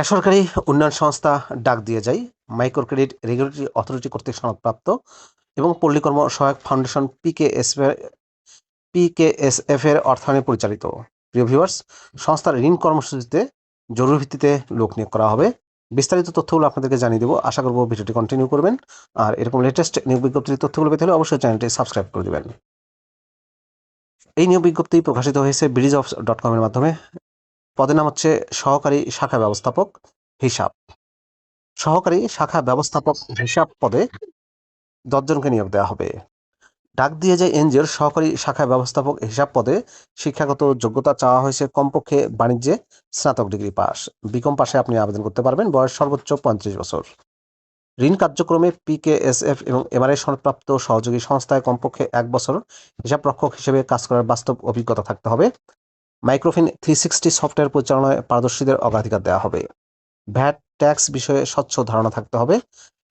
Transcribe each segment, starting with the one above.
বেসরকারি উন্নয়ন সংস্থা ডাক দিয়ে যায় মাইক্রো ক্রেডিট রেগুলেটরি অথরিটি কর্তৃক সনদপ্রাপ্ত এবং পল্লীকর্ম সহায়ক ফাউন্ডেশন পিকেএস পিকেএসএফ এর অর্থায়নে পরিচালিত। প্রিয় ভিউয়ার্স, সংস্থার ঋণ কর্মসূচিতে জরুরি ভিত্তিতে লোক নিয়োগ করা হবে। বিস্তারিত তথ্যগুলো আপনাদেরকে জানিয়ে দেবো। আশা করব ভিডিওটি কন্টিনিউ করবেন। আর এরকম লেটেস্ট নিয়োগ বিজ্ঞপ্তির তথ্যগুলো পেতে হলে অবশ্যই চ্যানেলটি সাবস্ক্রাইব করে দেবেন। এই নিয়োগ বিজ্ঞপ্তি প্রকাশিত হয়েছে ব্রিজ অফ ডট কমের মাধ্যমে। পদের নাম হচ্ছে সহকারী শাখা ব্যবস্থাপক হিসাব। সহকারী শাখা ব্যবস্থাপক হিসাব পদে দশজনকে নিয়োগ দেওয়া হবে। ডাক দিয়ে যায় এনজিওর সহকারী শাখা ব্যবস্থাপক হিসাব পদে শিক্ষাগত যোগ্যতা চাওয়া হয়েছে কমপক্ষে বাণিজ্যে স্নাতক ডিগ্রি পাস। বিকম পাশে আপনি আবেদন করতে পারবেন, বয়স সর্বোচ্চ পঁয়ত্রিশ বছর। ঋণ কার্যক্রমে পিকেএসএফ এবং এমআরআই সনদপ্রাপ্ত সহযোগী সংস্থায় কমপক্ষে এক বছর হিসাব রক্ষক হিসেবে কাজ করার বাস্তব অভিজ্ঞতা থাকতে হবে। মাইক্রোফিন থ্রি সিক্সটি সফটওয়্যার পরিচালনায় পারদর্শীদের অগ্রাধিকার দেওয়া হবে। ভ্যাট ট্যাক্স বিষয়ে স্বচ্ছ ধারণা থাকতে হবে।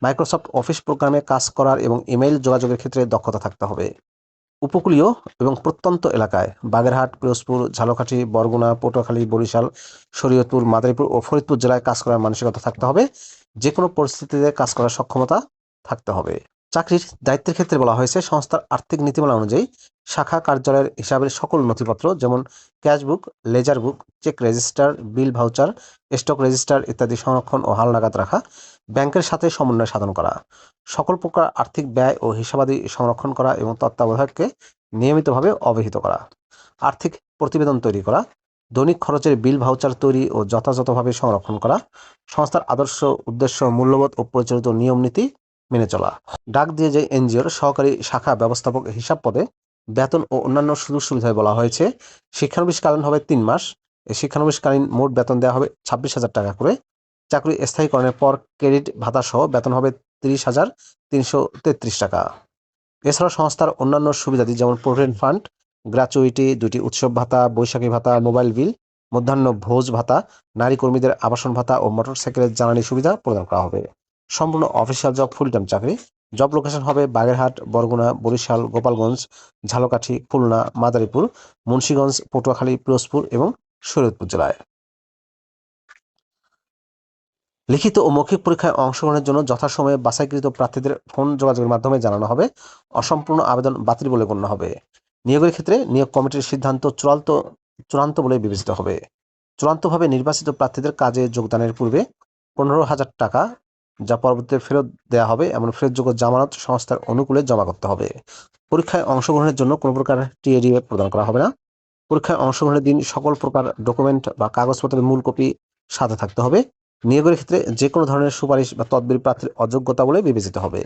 মাইক্রোসফট অফিস প্রোগ্রামে কাজ করার এবং ইমেইল যোগাযোগের ক্ষেত্রে দক্ষতা থাকতে হবে। উপকূলীয় এবং প্রত্যন্ত এলাকায় বাগেরহাট, পিরোজপুর, ঝালকাঠি, বরগুনা, পটুয়াখালী, বরিশাল, শরীয়তপুর, মাদারীপুর ও ফরিদপুর জেলায় কাজ করার মানসিকতা থাকতে হবে। যে কোনো পরিস্থিতিতে কাজ করার সক্ষমতা থাকতে হবে। চাকরির দায়িত্বের ক্ষেত্রে বলা হয়েছে, সংস্থার আর্থিক নীতিমালা অনুযায়ী শাখা কার্যালয়ের হিসাবের সকল নথিপত্র, যেমন cash book, ledger book, cheque register, bill voucher, stock register ইত্যাদি সংরক্ষণ ও হালনাগাদ রাখা, ব্যাংকের সাথে সমন্বয় সাধন করা, সকল প্রকার আর্থিক ব্যয় ও হিসাবাদি সংরক্ষণ করা এবং তত্ত্বাবধায়ককে নিয়মিতভাবে অবহিত করা, আর্থিক প্রতিবেদন তৈরি করা, দৈনিক খরচের বিল ভাউচার তৈরি ও যথাযথভাবে সংরক্ষণ করা, সংস্থার আদর্শ, উদ্দেশ্য, মূল্যবোধ ও প্রচলিত নিয়ম নীতি মেনে চলা। ডাক দিয়ে যে এনজিওর সহকারী শাখা ব্যবস্থাপক হিসাব পদে বেতন ও অন্যান্য সুযোগ সুবিধায় বলা হয়েছে, শিক্ষানবিশকালীন হবে তিন মাস। শিক্ষানবিশকালীন মোট বেতন দেওয়া হবে ছাব্বিশ হাজার টাকা করে। চাকরি স্থায়ীকরণের পর ক্রেডিট ভাতা সহ বেতন হবে তিরিশ হাজার তিনশো তেত্রিশ টাকা। এছাড়াও সংস্থার অন্যান্য সুবিধাদি যেমন প্রভিডেন্ট ফান্ড, গ্র্যাচুইটি দুটি উৎসব ভাতা, বৈশাখী ভাতা, মোবাইল বিল, মধ্যাহ্ন ভোজ ভাতা, নারী কর্মীদের আবাসন ভাতা ও মোটরসাইকেলের জ্বালানি সুবিধা প্রদান করা হবে। সম্পূর্ণ অফিসিয়াল জব ফুল টাইম চাকরি। জব লোকেশন হবে বাগেরহাট, বরগুনা, বরিশাল, গোপালগঞ্জ, ঝালকাঠি, খুলনা, মাদারীপুর, মুন্সীগঞ্জ, পটুয়াখালী, পিরোজপুর এবং শরীয়তপুর জেলায়। লিখিত ও মৌখিক পরীক্ষায় অংশগ্রহণের জন্য যথাসময়ে বাছাইকৃত প্রার্থীদের ফোন যোগাযোগের মাধ্যমে জানানো হবে। অসম্পূর্ণ আবেদন বাতিল বলে গণ্য হবে। নিয়োগের ক্ষেত্রে নিয়োগ কমিটির সিদ্ধান্ত চূড়ান্ত চূড়ান্ত বলে বিবেচিত হবে। চূড়ান্তভাবে নির্বাচিত প্রার্থীদের কাজে যোগদানের পূর্বে পনেরো হাজার টাকা যা পরবর্তীতে ফেরত দেওয়া হবে, এমন ফেরতযোগ্য জামানত সংস্থার অনুকূলে জমা করতে হবে। পরীক্ষায় অংশগ্রহণের জন্য কোনো প্রকার টিএডি প্রদান করা হবে না। পরীক্ষায় অংশগ্রহণের দিন সকল প্রকার ডকুমেন্ট বা কাগজপত্রের মূল কপি সাথে থাকতে হবে। নিয়োগের ক্ষেত্রে যে কোনো ধরনের সুপারিশ বা তদবির প্রার্থীর অযোগ্যতা বলে বিবেচিত হবে।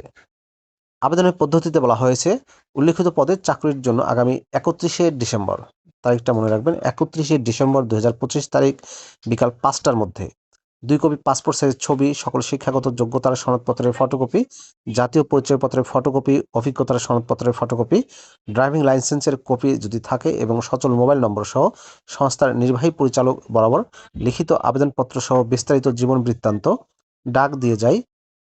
আবেদনের পদ্ধতিতে বলা হয়েছে, উল্লেখিত পদের চাকরির জন্য আগামী একত্রিশে ডিসেম্বর, তারিখটা মনে রাখবেন, একত্রিশে ডিসেম্বর দু হাজার পঁচিশ তারিখ, বিকাল পাঁচটার মধ্যে। দুই কপি পাসপোর্ট সাইজ ছবি, সকল শিক্ষাগত যোগ্যতার সনদপত্রের ফটোকপি জাতীয় পরিচয়পত্রের ফটোকপি অভিজ্ঞতার সনদপত্রের ফটোকপি ড্রাইভিং লাইসেন্সের কপি যদি থাকে এবং সচল মোবাইল নম্বর সহ সংস্থার নির্বাহী পরিচালক বরাবর লিখিত আবেদনপত্র সহ বিস্তারিত জীবন বৃত্তান্ত, ডাক দিয়ে যায়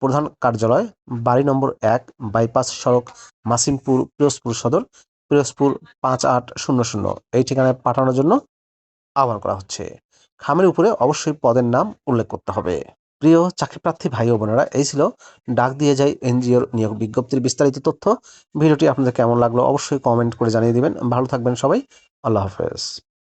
প্রধান কার্যালয়, বাড়ি নম্বর এক বাইপাস সড়ক, মাসিমপুর, পিরোজপুর সদর, পিরোজপুর পাঁচ আট শূন্য শূন্য। এই ঠিকানায় পাঠানোর জন্য আহ্বান করা হচ্ছে। খামের উপরে অবশ্যই পদের নাম উল্লেখ করতে হবে। প্রিয় চাকরি প্রার্থী ভাই ও বোনেরা, এই ছিল ডাক দিয়ে যাই এনজিওর নিয়োগ বিজ্ঞপ্তির বিস্তারিত তথ্য। ভিডিওটি আপনাদের কেমন লাগল অবশ্যই কমেন্ট করে জানিয়ে দিবেন। ভালো থাকবেন সবাই। আল্লাহ হাফেজ।